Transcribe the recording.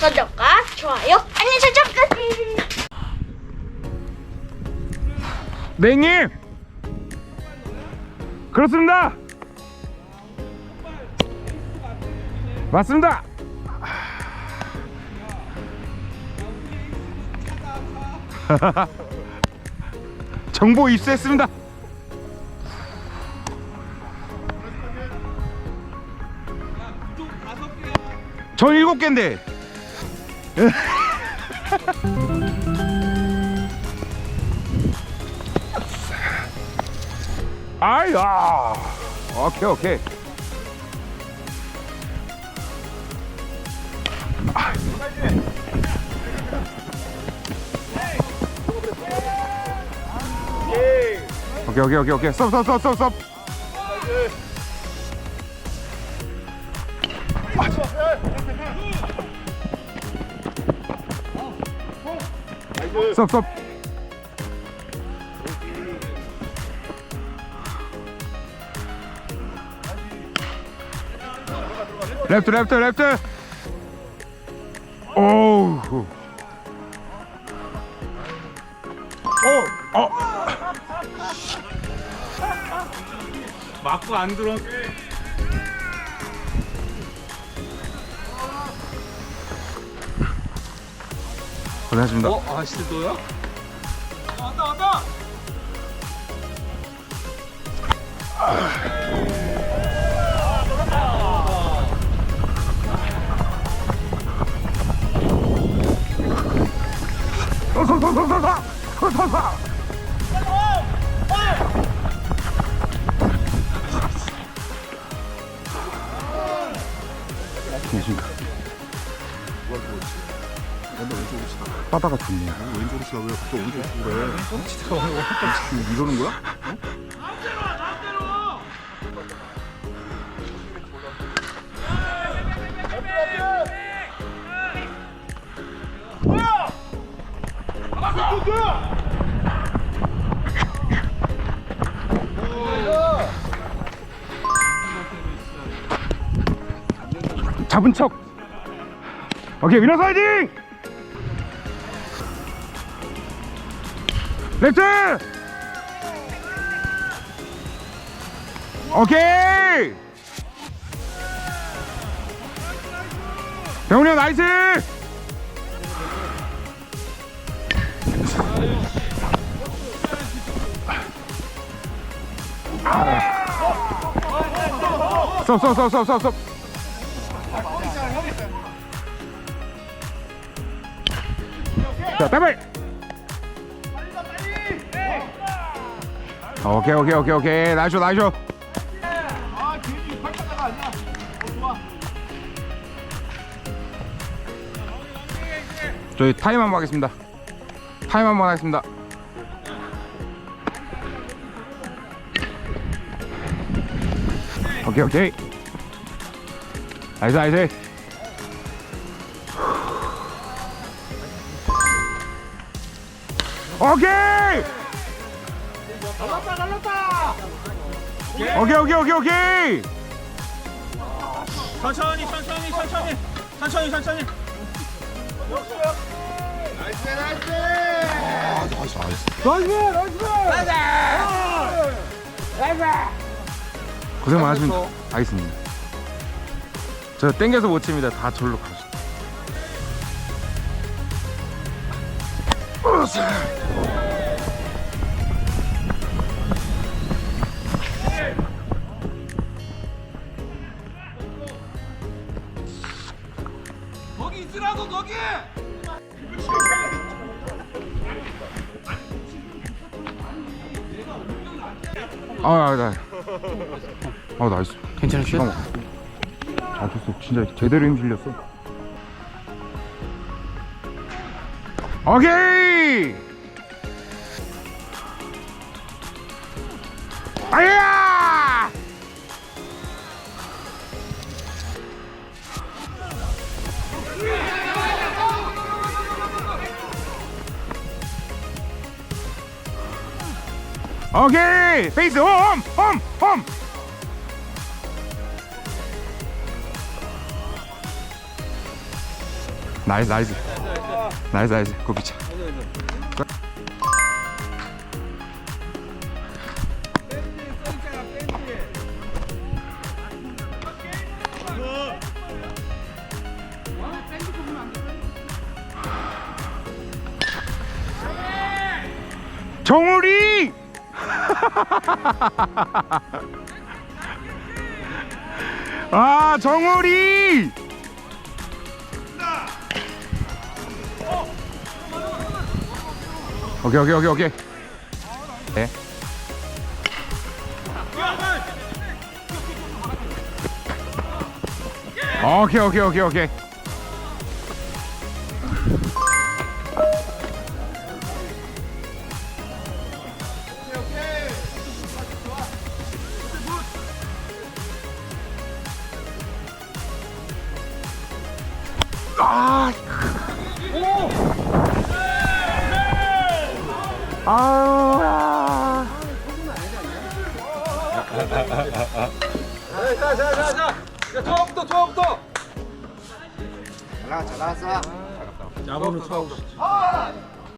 구독과 좋아요, 알림 설정까지. 맹님! 그렇습니다! 맞습니다! 정보 입수했습니다! 전 일곱 개인데 아야. 오케이 오케이. 오케이 오케이 오케이 오케이. 스톱 스톱 스톱 스톱 스톱 스톱 레프트 레프트 레프트 오우 어. 맞고 안 들어. 고생하셨습니다 어? 아씨 너야? 왔다 왔다. 바다가 좋네요 왼쪽으로 치라 왜 갑자기 오른쪽으로 치고 그래? 어? 진짜 이러는 거야? 잡은 척 오케이 위너 사이딩 레프트 오케이! 병훈이 형 나이스! 스톱 스톱 스톱 스톱 스톱. 자, 더블. 오케이, 오케이, 오케이, 오케이. 나이스, 나이스. 저희 타임 한번 하겠습니다. 타임 한번 하겠습니다. 오케이, 오케이. 나이스, 나이스. 오케이! 날랐다 날랐다. 오케이, 오케이, 오케이, 오케이! 천천히 천천히 천천히 천천히 천천히. 아, 나이스, 나이스. 고생 많으십니다. 알겠습니다. 저 땡겨서 못 칩니다. 다 절로 가시. 거기 아, 아, 나. 아, 나이스. 괜찮으시죠? 아, 됐어. 진짜 제대로 힘들렸어. 오케이! 아야! 오케이! 페이스 홈! 홈! 홈! 나이스 나이스 나이스 나이스 고기차 정우리 아 정우리! 오케이 오케이 오케이 오케이. 네. 오케이 오케이 오케이 오케이 아. 아우 자자자자 처음부터 처음부터. 잘 나왔어. 야구는 처음